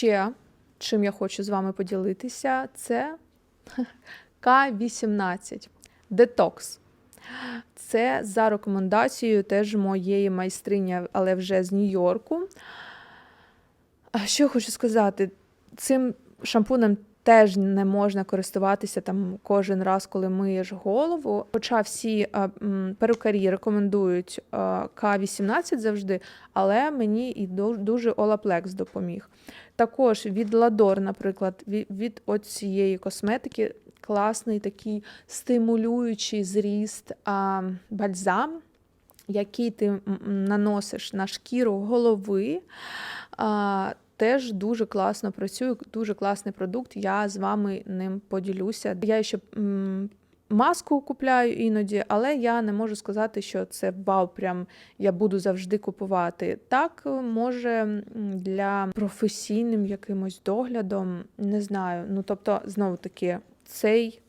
ще чим я хочу з вами поділитися, це К18 Детокс. Це за рекомендацією теж моєї майстрині, але вже з Нью-Йорку. Що я хочу сказати? Цим шампунем теж не можна користуватися там кожен раз, коли миєш голову. Хоча всі м, перукарі рекомендують К18 завжди, але мені і дуже Олаплекс допоміг. Також від Ладор, наприклад, від, цієї косметики класний такий стимулюючий зріст бальзам, який ти наносиш на шкіру голови. Теж дуже класно працює, дуже класний продукт. Я з вами ним поділюся. Я ще м, маску купляю іноді, але я не можу сказати, що це вау, прям я буду завжди купувати. Так, може, для професійним якимось доглядом, не знаю. Ну, тобто, знову таки, цей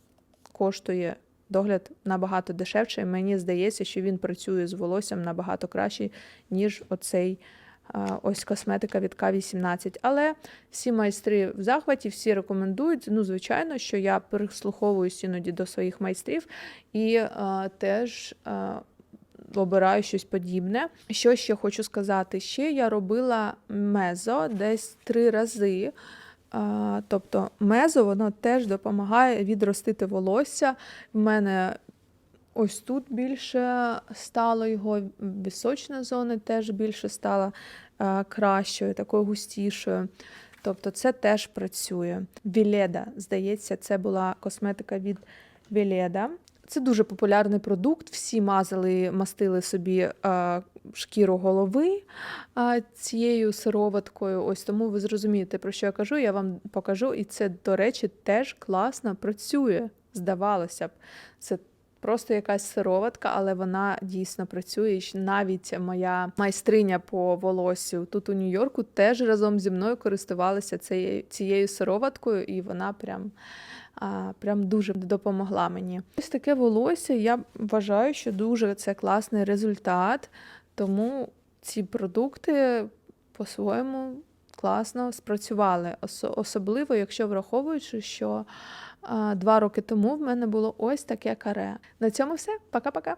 коштує. Догляд набагато дешевше, мені здається, що він працює з волоссям набагато краще, ніж оцей ось косметика від К18. Але всі майстри в захваті, всі рекомендують. Ну, звичайно, що я прислуховуюсь іноді до своїх майстрів і а, теж. А, Обираю щось подібне. Що ще хочу сказати? Ще я робила мезо десь три рази. Тобто мезо воно теж допомагає відростити волосся. В мене ось тут більше стало його, вісочна зона теж більше стала а, кращою, такою густішою. Тобто це теж працює. Віледа, здається, це була косметика від Віледа. Це дуже популярний продукт. Всі мазали, мастили собі а, шкіру голови а, цією сироваткою. Ось тому ви зрозумієте, про що я кажу. Я вам покажу, і це, до речі, теж класно працює. Здавалося б, це просто якась сироватка, але вона дійсно працює. Навіть моя майстриня по волоссю тут у Нью-Йорку теж разом зі мною користувалася цією, цією сироваткою, і вона прям. А, прям дуже допомогла мені. Ось таке волосся. Я вважаю, що дуже це класний результат. Тому ці продукти по-своєму класно спрацювали. Особливо, якщо враховуючи, що два роки тому в мене було ось таке каре. На цьому все. Пока-пока.